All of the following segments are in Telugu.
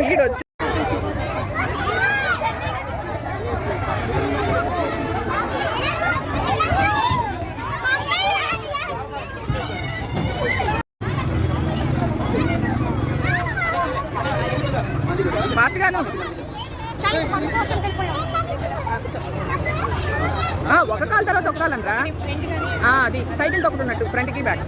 వీడొచ్చి. ఫాస్ట్గాను ఒక కాలు తర్వాత ఒక కాలంరా ఆ, అది సైకిల్ తొక్కుతున్నట్టు ఫ్రంట్కి back.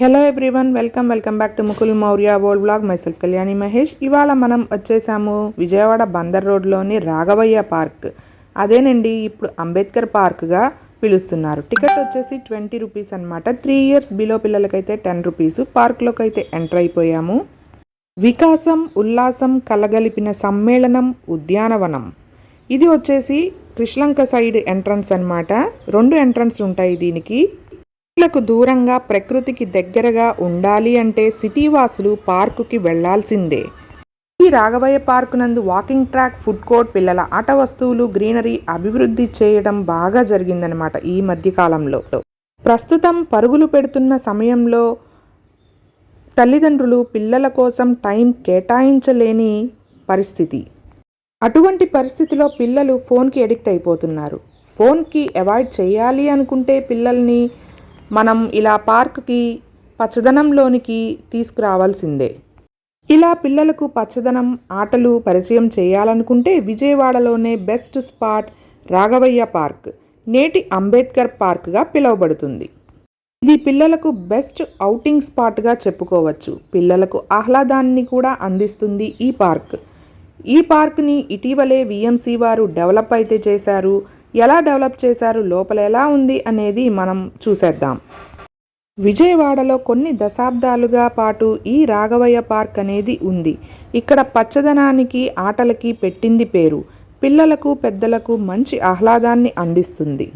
Hello everyone welcome welcome back to Mukul Maurya world blog myself Kalyani Mahesh ఇవాళ మనం వచ్చేసాము విజయవాడ బందర్ రోడ్లోని రాఘవయ్య పార్క్. అదేనండి ఇప్పుడు అంబేద్కర్ పార్క్గా పిలుస్తున్నారు. టికెట్ వచ్చేసి ట్వంటీ రూపీస్ అనమాట త్రీ ఇయర్స్ బిలో పిల్లలకైతే టెన్ రూపీస్. పార్క్లోకి అయితే ఎంటర్ అయిపోయాము. వికాసం ఉల్లాసం కలగలిపిన సమ్మేళనం ఉద్యానవనం. ఇది వచ్చేసి కృష్ణంక సైడ్ ఎంట్రన్స్ అన్నమాట. రెండు ఎంట్రన్స్ ఉంటాయి దీనికి. చెట్లకు దూరంగా ప్రకృతికి దగ్గరగా ఉండాలి అంటే సిటీ వాసులు పార్కుకి వెళ్ళాల్సిందే. ఈ రాఘవయ్య పార్కు నందు వాకింగ్ ట్రాక్ ఫుడ్ కోర్ట్ పిల్లల ఆట వస్తువులు గ్రీనరీ అభివృద్ధి చేయడం బాగా జరిగిందనమాట ఈ మధ్యకాలంలో ప్రస్తుతం పరుగులు పెడుతున్న సమయంలో తల్లిదండ్రులు పిల్లల కోసం టైం కేటాయించలేని పరిస్థితి. అటువంటి పరిస్థితిలో పిల్లలు ఫోన్కి ఎడిక్ట్ అయిపోతున్నారు. ఫోన్కి అవాయిడ్ చేయాలి అనుకుంటే పిల్లల్ని మనం ఇలా పార్క్కి పచ్చదనంలోనికి తీసుకురావాల్సిందే. ఇలా పిల్లలకు పచ్చదనం ఆటలు పరిచయం చేయాలనుకుంటే విజయవాడలోనే బెస్ట్ స్పాట్ రాఘవయ్య పార్క్ నేటి అంబేద్కర్ పార్క్గా పిలువబడుతుంది. ఇది పిల్లలకు బెస్ట్ ఔటింగ్ స్పాట్గా చెప్పుకోవచ్చు. పిల్లలకు ఆహ్లాదాన్ని కూడా అందిస్తుంది ఈ పార్క్. ఈ పార్క్ని ఇటీవలే విఎంసీ వారు డెవలప్ అయితే చేశారు. ఎలా డెవలప్ చేశారు లోపల ఎలా ఉంది అనేది మనం చూసేద్దాం. విజయవాడలో కొన్ని దశాబ్దాలుగా పాటు ఈ రాఘవయ్య పార్క్ అనేది ఉంది. ఇక్కడ పచ్చదనానికి ఆటలకి పెట్టింది పేరు. పిల్లలకు పెద్దలకు మంచి ఆహ్లాదాన్ని అందిస్తుంది.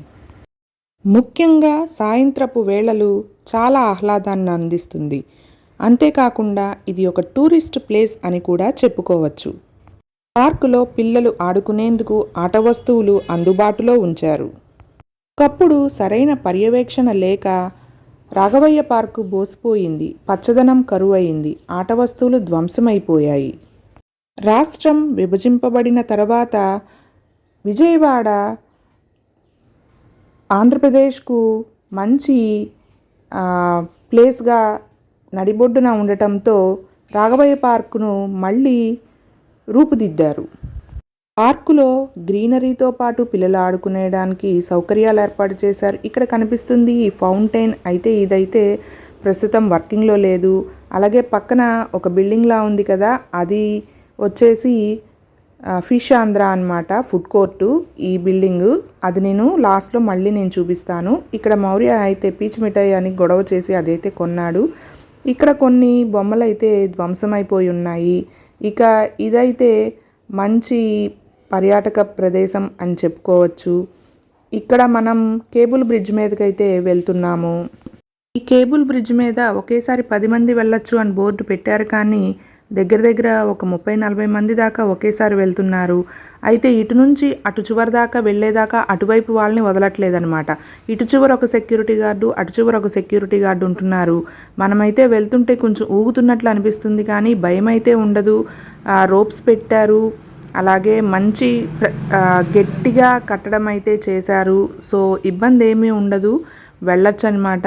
ముఖ్యంగా సాయంత్రపు వేళలు చాలా ఆహ్లాదాన్ని అందిస్తుంది. అంతేకాకుండా ఇది ఒక టూరిస్ట్ ప్లేస్ అని కూడా చెప్పుకోవచ్చు. పార్కులో పిల్లలు ఆడుకునేందుకు ఆట వస్తువులు అందుబాటులో ఉంచారు. ఒకప్పుడు సరైన పర్యవేక్షణ లేక రాఘవయ్య పార్కు బోసిపోయింది. పచ్చదనం కరువయింది ఆట వస్తువులు ధ్వంసమైపోయాయి. రాష్ట్రం విభజింపబడిన తర్వాత విజయవాడ ఆంధ్రప్రదేశ్కు మంచి ప్లేస్గా నడిబొడ్డున ఉండటంతో రాఘవయ్య పార్కును మళ్ళీ రూపుదిద్దారు. పార్కులో గ్రీనరీతో పాటు పిల్లలు ఆడుకునేడానికి సౌకర్యాలు ఏర్పాటు చేశారు. ఇక్కడ కనిపిస్తుంది ఈ ఫౌంటైన్. అయితే ఇదైతే ప్రస్తుతం వర్కింగ్లో లేదు. అలాగే పక్కన ఒక బిల్డింగ్లా ఉంది కదా అది వచ్చేసి ఫిష్ ఆంధ్ర అన్నమాట ఫుడ్ కోర్టు ఈ బిల్డింగ్. అది నేను లాస్ట్లో మళ్ళీ నేను చూపిస్తాను. ఇక్కడ మౌర్య అయితే పీచ్ మిఠాయి అని గొడవ చేసి అదైతే కొన్నాడు. ఇక్కడ కొన్ని బొమ్మలు అయితే ధ్వంసమైపోయి ఉన్నాయి. ఇక ఇదైతే మంచి పర్యాటక ప్రదేశం అని చెప్పుకోవచ్చు. ఇక్కడ మనం కేబుల్ బ్రిడ్జ్ మీదకైతే వెళ్తున్నాము. ఈ కేబుల్ బ్రిడ్జ్ మీద ఒకేసారి పది మంది వెళ్ళొచ్చు అని బోర్డు పెట్టారు కానీ దగ్గర దగ్గర ఒక ముప్పై నలభై మంది దాకా ఒకేసారి వెళ్తున్నారు. అయితే ఇటు నుంచి అటు చివరి దాకా వెళ్ళేదాకా అటువైపు వాళ్ళని వదలట్లేదనమాట ఇటు చివర ఒక సెక్యూరిటీ గార్డు అటు చివర ఒక సెక్యూరిటీ గార్డు ఉంటున్నారు. మనమైతే వెళ్తుంటే కొంచెం ఊగుతున్నట్లు అనిపిస్తుంది కానీ భయం అయితే ఉండదు రోప్స్ పెట్టారు. అలాగే మంచి గట్టిగా కట్టడం అయితే చేశారు. సో ఇబ్బంది ఏమీ ఉండదు. వెళ్ళొచ్చు అనమాట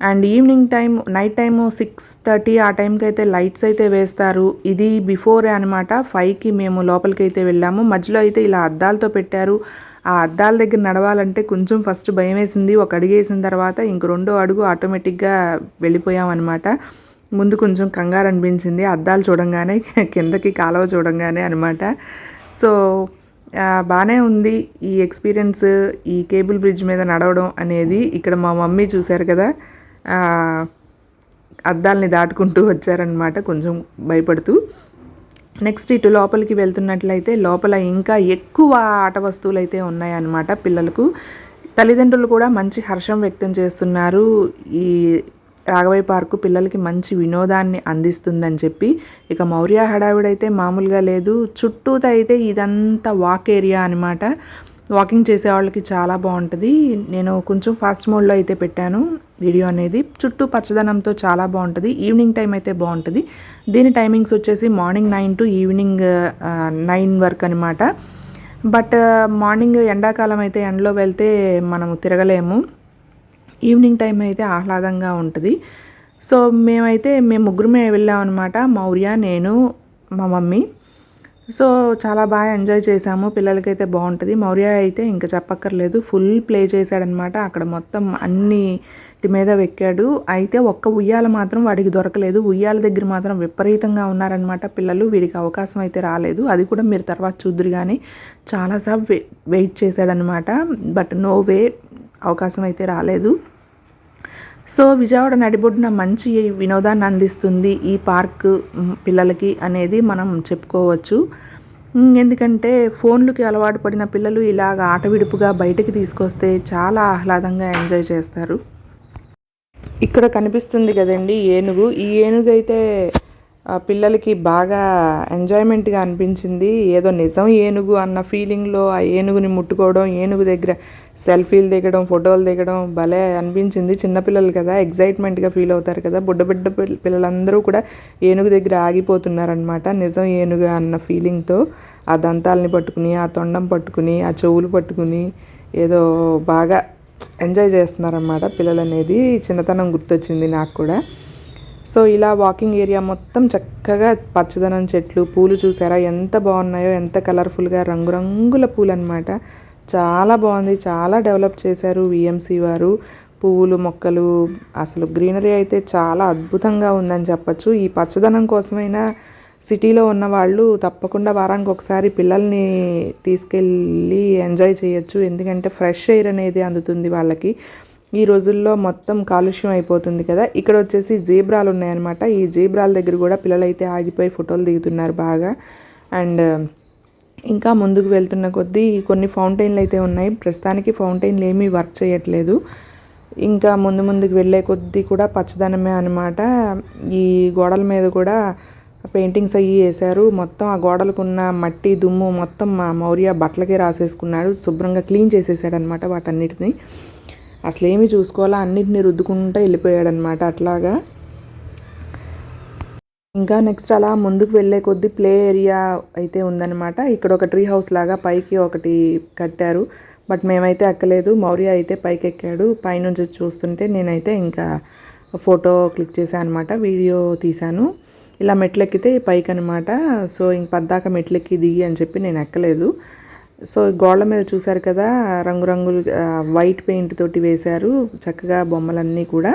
and evening time night time six thirty ఆ టైంకి అయితే లైట్స్ అయితే వేస్తారు. ఇది బిఫోరే అనమాట ఫైవ్కి మేము లోపలికి అయితే వెళ్ళాము. మధ్యలో అయితే ఇలా అద్దాలతో పెట్టారు. ఆ అద్దాల దగ్గర నడవాలంటే కొంచెం ఫస్ట్ భయం వేసింది ఒక అడుగు వేసిన తర్వాత ఇంక రెండో అడుగు ఆటోమేటిక్గా వెళ్ళిపోయాం అనమాట ముందు కొంచెం కంగారు అనిపించింది. అద్దాలు చూడంగానే కిందకి కాలువ చూడంగానే అనమాట సో బాగానే ఉంది ఈ ఎక్స్పీరియన్స్ ఈ కేబుల్ బ్రిడ్జ్ మీద నడవడం అనేది. ఇక్కడ మా మమ్మీ చూశారు కదా. అద్దాలని దాటుకుంటూ వచ్చారనమాట కొంచెం భయపడుతూ. నెక్స్ట్ ఇటు లోపలికి వెళ్తున్నట్లయితే లోపల ఇంకా ఎక్కువ ఆట వస్తువులు అయితే ఉన్నాయన్నమాట పిల్లలకు. తల్లిదండ్రులు కూడా మంచి హర్షం వ్యక్తం చేస్తున్నారు. ఈ రాఘవయ్య పార్కు పిల్లలకి మంచి వినోదాన్ని అందిస్తుందని చెప్పి. ఇక మౌర్య హడావిడైతే మామూలుగా లేదు. చుట్టూత అయితే ఇదంతా వాక్ ఏరియా అనమాట వాకింగ్ చేసే వాళ్ళకి చాలా బాగుంటుంది. నేను కొంచెం ఫాస్ట్ మోడ్లో అయితే పెట్టాను వీడియో అనేది. చుట్టూ పచ్చదనంతో చాలా బాగుంటుంది. ఈవినింగ్ టైం అయితే బాగుంటుంది. దీని టైమింగ్స్ వచ్చేసి morning nine to evening nine వరకు అనమాట బట్ మార్నింగ్ ఎండాకాలం అయితే ఎండలో వెళ్తే మనము తిరగలేము. ఈవినింగ్ టైం అయితే ఆహ్లాదంగా ఉంటుంది. సో మేమైతే మేము ముగ్గురమే వెళ్ళామన్నమాట. మౌర్య నేను మా మమ్మీ. సో చాలా బాగా ఎంజాయ్ చేసాము. పిల్లలకైతే బాగుంటుంది మౌర్య అయితే ఇంకా చెప్పక్కర్లేదు. ఫుల్ ప్లే చేశాడనమాట అక్కడ మొత్తం అన్నిటి మీద వెక్కాడు. అయితే ఒక్క ఉయ్యాల మాత్రం వాడికి దొరకలేదు. ఉయ్యాల దగ్గర మాత్రం విపరీతంగా ఉన్నారనమాట పిల్లలు. వీడికి అవకాశం అయితే రాలేదు. అది కూడా మీరు తర్వాత చూద్దరు కానీ చాలాసార్లు వెయిట్ చేశాడనమాట బట్ నో వే అవకాశం అయితే రాలేదు. సో విజయవాడ నడిబొడ్డున మంచి వినోదాన్ని అందిస్తుంది ఈ పార్క్ పిల్లలకి అనేది మనం చెప్పుకోవచ్చు. ఎందుకంటే ఫోన్లకి అలవాటు పడిన పిల్లలు ఇలాగ ఆట విడుపుగా బయటకి తీసుకొస్తే చాలా ఆహ్లాదంగా ఎంజాయ్ చేస్తారు. ఇక్కడ కనిపిస్తుంది కదండి ఏనుగు. ఈ ఏనుగు అయితే పిల్లలకి బాగా ఎంజాయ్మెంట్గా అనిపించింది. ఏదో నిజం ఏనుగు అన్న ఫీలింగ్లో ఆ ఏనుగుని ముట్టుకోవడం ఏనుగు దగ్గర సెల్ఫీలు దిగడం ఫోటోలు దిగడం భలే అనిపించింది. చిన్నపిల్లలు కదా ఎగ్జైట్మెంట్గా ఫీల్ అవుతారు కదా. బుడ్డ బిడ్డ పిల్లలందరూ కూడా ఏనుగు దగ్గర ఆగిపోతున్నారనమాట నిజం ఏనుగు అన్న ఫీలింగ్తో ఆ దంతాలని పట్టుకుని ఆ తొండం పట్టుకుని ఆ చెవులు పట్టుకుని ఏదో బాగా ఎంజాయ్ చేస్తున్నారన్నమాట పిల్లలు అనేది చిన్నతనం గుర్తొచ్చింది నాకు కూడా. సో ఇలా వాకింగ్ ఏరియా మొత్తం చక్కగా పచ్చదనం చెట్లు పూలు చూసారా? ఎంత బాగున్నాయో ఎంత కలర్ఫుల్గా రంగురంగుల పూలు అనమాట చాలా బాగుంది. చాలా డెవలప్ చేశారు విఎంసి వారు. పువ్వులు మొక్కలు అసలు గ్రీనరీ అయితే చాలా అద్భుతంగా ఉందని చెప్పచ్చు. ఈ పచ్చదనం కోసమైనా సిటీలో ఉన్న వాళ్ళు తప్పకుండా వారానికి ఒకసారి పిల్లల్ని తీసుకెళ్ళి ఎంజాయ్ చేయొచ్చు. ఎందుకంటే ఫ్రెష్ ఎయిర్ అనేది అందుతుంది వాళ్ళకి. ఈ రోజుల్లో మొత్తం కాలుష్యం అయిపోతుంది కదా. ఇక్కడ వచ్చేసి జీబ్రాలు ఉన్నాయన్నమాట. ఈ జీబ్రాల దగ్గర కూడా పిల్లలైతే ఆగిపోయి ఫోటోలు దిగుతున్నారు బాగా. అండ్ ఇంకా ముందుకు వెళ్తున్న కొద్దీ కొన్ని ఫౌంటైన్లు అయితే ఉన్నాయి. ప్రస్తుతానికి ఫౌంటైన్లు ఏమీ వర్క్ చేయట్లేదు. ఇంకా ముందు ముందుకు వెళ్ళే కొద్దీ కూడా పచ్చదనమే అనమాట ఈ గోడల మీద కూడా పెయింటింగ్స్ అయ్యి వేశారు. మొత్తం ఆ గోడలకు ఉన్న మట్టి దుమ్ము మొత్తం మా మౌర్య బట్టలకే రాసేసుకున్నాడు. శుభ్రంగా క్లీన్ చేసేసాడనమాట వాటన్నిటిని. అసలు ఏమి చూసుకోవాలా అన్నింటినీ రుద్దుకుంటూ వెళ్ళిపోయాడనమాట అట్లాగా. ఇంకా నెక్స్ట్ అలా ముందుకు వెళ్ళే కొద్దీ ప్లే ఏరియా అయితే ఉందన్నమాట. ఇక్కడ ఒక ట్రీ హౌస్ లాగా పైకి ఒకటి కట్టారు. బట్ మేమైతే ఎక్కలేదు. మౌర్య అయితే పైకి ఎక్కాడు పైనుంచి చూస్తుంటే నేనైతే ఇంకా ఫోటో క్లిక్ చేశాను అనమాట వీడియో తీశాను. ఇలా మెట్లు ఎక్కితే పైకి అనమాట సో ఇంక పద్దాక మెట్లెక్కి దిగి అని చెప్పి నేను ఎక్కలేదు. సో గోడల మీద చూశారు కదా రంగురంగులు వైట్ పెయింట్ తోటి వేశారు చక్కగా బొమ్మలన్నీ కూడా.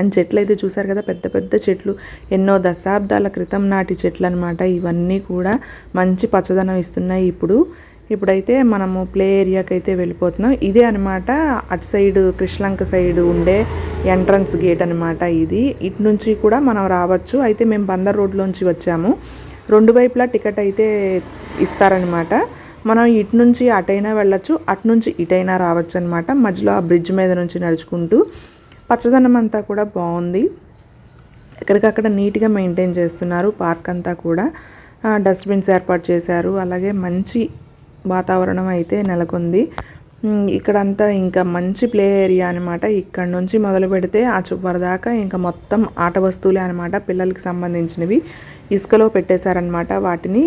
అండ్ చెట్లు అయితే చూసారు కదా పెద్ద పెద్ద చెట్లు ఎన్నో దశాబ్దాల క్రితం నాటి చెట్లు అనమాట ఇవన్నీ కూడా మంచి పచ్చదనం ఇస్తున్నాయి ఇప్పుడు. ఇప్పుడైతే మనము ప్లే ఏరియాకి అయితే వెళ్ళిపోతున్నాం. ఇదే అనమాట అటు సైడ్ కృష్ణలంక సైడ్ ఉండే ఎంట్రన్స్ గేట్ అనమాట ఇది. ఇటు నుంచి కూడా మనం రావచ్చు. అయితే మేము బందర్ రోడ్లోంచి వచ్చాము. రెండు వైపులా టికెట్ అయితే ఇస్తారనమాట మనం ఇటు నుంచి అటైనా వెళ్ళొచ్చు అటు నుంచి ఇటైనా రావచ్చు అనమాట మధ్యలో ఆ బ్రిడ్జ్ మీద నుంచి నడుచుకుంటూ పచ్చదనం అంతా కూడా బాగుంది. ఎక్కడికక్కడ నీట్గా మెయింటైన్ చేస్తున్నారు. పార్క్ అంతా కూడా డస్ట్బిన్స్ ఏర్పాటు చేశారు. అలాగే మంచి వాతావరణం అయితే నెలకొంది. ఇక్కడంతా ఇంకా మంచి ప్లే ఏరియా అనమాట ఇక్కడ నుంచి మొదలు పెడితే ఆ చివరి దాకా ఇంకా మొత్తం ఆట వస్తువులే అనమాట పిల్లలకి సంబంధించినవి. ఇసుకలో పెట్టేశారనమాట వాటిని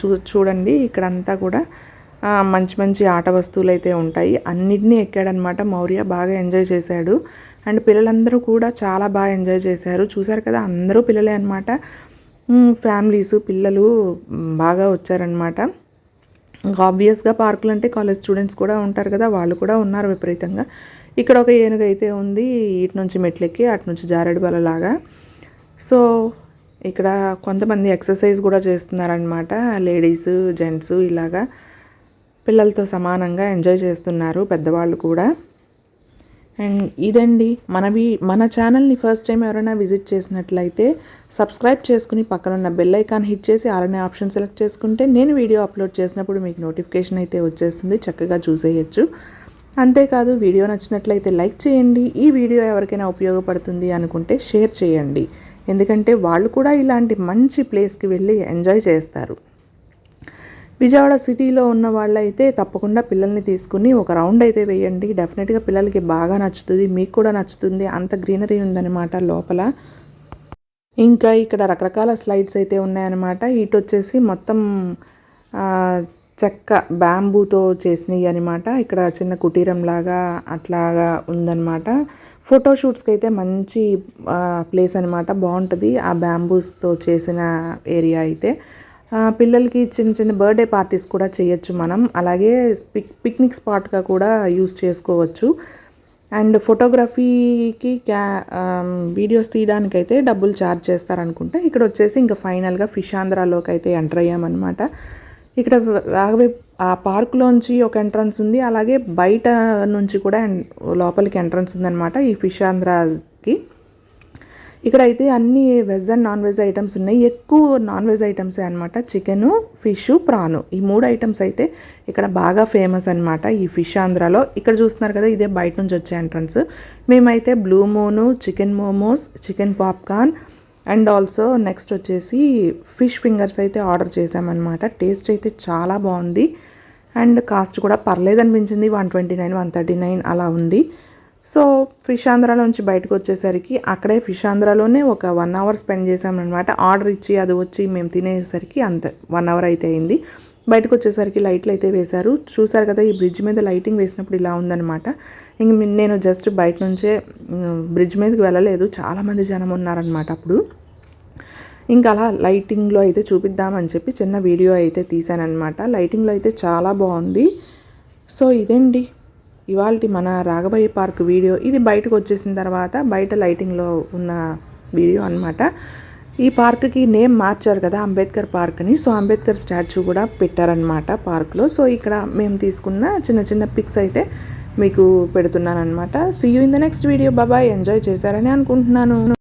చూ చూడండి ఇక్కడంతా కూడా మంచి మంచి ఆట వస్తువులు అయితే ఉంటాయి. అన్నిటినీ ఎక్కాడనమాట మౌర్య బాగా ఎంజాయ్ చేశాడు. అండ్ పిల్లలందరూ కూడా చాలా బాగా ఎంజాయ్ చేశారు. చూశారు కదా అందరూ పిల్లలే అనమాట ఫ్యామిలీస్ పిల్లలు బాగా వచ్చారనమాట ఇంకా ఆబ్వియస్గా పార్కులు అంటే కాలేజ్ స్టూడెంట్స్ కూడా ఉంటారు కదా వాళ్ళు కూడా ఉన్నారు విపరీతంగా. ఇక్కడ ఒక ఏనుగు అయితే ఉంది ఇటు నుంచి మెట్లెక్కి అటు నుంచి జారెడు బలలాగా సో ఇక్కడ కొంతమంది ఎక్సర్సైజ్ కూడా చేస్తున్నారనమాట లేడీస్ జెంట్స్ ఇలాగా పిల్లలతో సమానంగా ఎంజాయ్ చేస్తున్నారు పెద్దవాళ్ళు కూడా. అండ్ ఇదండి మనవి మన ఛానల్ని ఫస్ట్ టైం ఎవరైనా విజిట్ చేసినట్లయితే సబ్స్క్రైబ్ చేసుకుని పక్కనున్న బెల్ ఐకాన్ హిట్ చేసి ఆరనే ఆప్షన్ సెలెక్ట్ చేసుకుంటే నేను వీడియో అప్లోడ్ చేసినప్పుడు మీకు నోటిఫికేషన్ అయితే వచ్చేస్తుంది. చక్కగా చూసేయచ్చు. అంతేకాదు వీడియో నచ్చినట్లయితే లైక్ చేయండి. ఈ వీడియో ఎవరికైనా ఉపయోగపడుతుంది అనుకుంటే షేర్ చేయండి. ఎందుకంటే వాళ్ళు కూడా ఇలాంటి మంచి ప్లేస్కి వెళ్ళి ఎంజాయ్ చేస్తారు. విజయవాడ సిటీలో ఉన్న వాళ్ళైతే తప్పకుండా పిల్లల్ని తీసుకుని ఒక రౌండ్ అయితే వేయండి. డెఫినెట్గా పిల్లలకి బాగా నచ్చుతుంది మీకు కూడా నచ్చుతుంది అంత గ్రీనరీ ఉందన్నమాట లోపల. ఇంకా ఇక్కడ రకరకాల స్లైడ్స్ అయితే ఉన్నాయన్నమాట. ఇటు వచ్చేసి మొత్తం చెక్క బ్యాంబూతో చేసినవి అనమాట ఇక్కడ చిన్న కుటీరం లాగా అట్లాగా ఉందన్నమాట. ఫోటోషూట్స్కి అయితే మంచి ప్లేస్ అనమాట బాగుంటుంది ఆ బ్యాంబూస్తో చేసిన ఏరియా అయితే. పిల్లలకి చిన్న చిన్న బర్త్డే పార్టీస్ కూడా చేయొచ్చు మనం. అలాగే పిక్ పిక్నిక్ స్పాట్గా కూడా యూస్ చేసుకోవచ్చు. అండ్ ఫోటోగ్రఫీకి క్యా వీడియోస్ తీయడానికైతే డబ్బులు ఛార్జ్ చేస్తారనుకుంటే ఇక్కడ వచ్చేసి ఇంకా ఫైనల్గా ఫిష్ ఆంధ్రాలోకి అయితే ఎంటర్ అయ్యామన్నమాట. ఇక్కడ రాఘవే ఆ పార్కులోంచి ఒక ఎంట్రన్స్ ఉంది. అలాగే బయట నుంచి కూడా లోపలికి ఎంట్రన్స్ ఉందన్నమాట ఈ ఫిష్ ఆంధ్రాకి. ఇక్కడ అయితే అన్ని veg and non veg items ఉన్నాయి. ఎక్కువ నాన్ వెజ్ ఐటమ్సే అనమాట చికెను ఫిష్ ప్రాను ఈ మూడు ఐటమ్స్ అయితే ఇక్కడ బాగా ఫేమస్ అనమాట ఈ ఫిష్ ఆంధ్రాలో. ఇక్కడ చూస్తున్నారు కదా ఇదే బయట నుంచి వచ్చే ఎంట్రన్స్ మేమైతే blue moon chicken momos chicken popcorn and also next వచ్చేసి ఫిష్ ఫింగర్స్ అయితే ఆర్డర్ చేశామన్నమాట. టేస్ట్ అయితే చాలా బాగుంది. అండ్ కాస్ట్ కూడా పర్లేదు అనిపించింది. One twenty nine one thirty nine అలా ఉంది. సో ఫిష్ ఆంధ్రాలోంచి బయటకు వచ్చేసరికి అక్కడే ఫిష్ ఆంధ్రాలోనే ఒక వన్ అవర్ స్పెండ్ చేసామన్నమాట ఆర్డర్ ఇచ్చి అది వచ్చి మేము తినేసరికి అంత వన్ అవర్ అయితే అయింది. బయటకు వచ్చేసరికి లైట్లు అయితే వేశారు. చూసారు కదా ఈ బ్రిడ్జ్ మీద లైటింగ్ వేసినప్పుడు ఇలా ఉందన్నమాట. ఇంక నేను జస్ట్ బయట నుంచే బ్రిడ్జ్ మీదకి వెళ్ళలేదు. చాలామంది జనం ఉన్నారనమాట అప్పుడు. ఇంకా అలా లైటింగ్లో అయితే చూపిద్దామని చెప్పి చిన్న వీడియో అయితే తీశానమాట లైటింగ్లో అయితే చాలా బాగుంది. సో ఇదండి ఇవాళ మన రాఘవయ్య పార్క్ వీడియో. ఇది బయటకు వచ్చేసిన తర్వాత బయట లైటింగ్లో ఉన్న వీడియో అన్నమాట. ఈ పార్క్కి నేమ్ మార్చారు కదా అంబేద్కర్ పార్క్ని సో అంబేద్కర్ స్టాచ్యూ కూడా పెట్టారనమాట పార్క్లో. సో ఇక్కడ మేము తీసుకున్న చిన్న చిన్న పిక్స్ అయితే మీకు పెడుతున్నాను అనమాట see you in the next video బాబాయ్ ఎంజాయ్ చేశారని అనుకుంటున్నాను.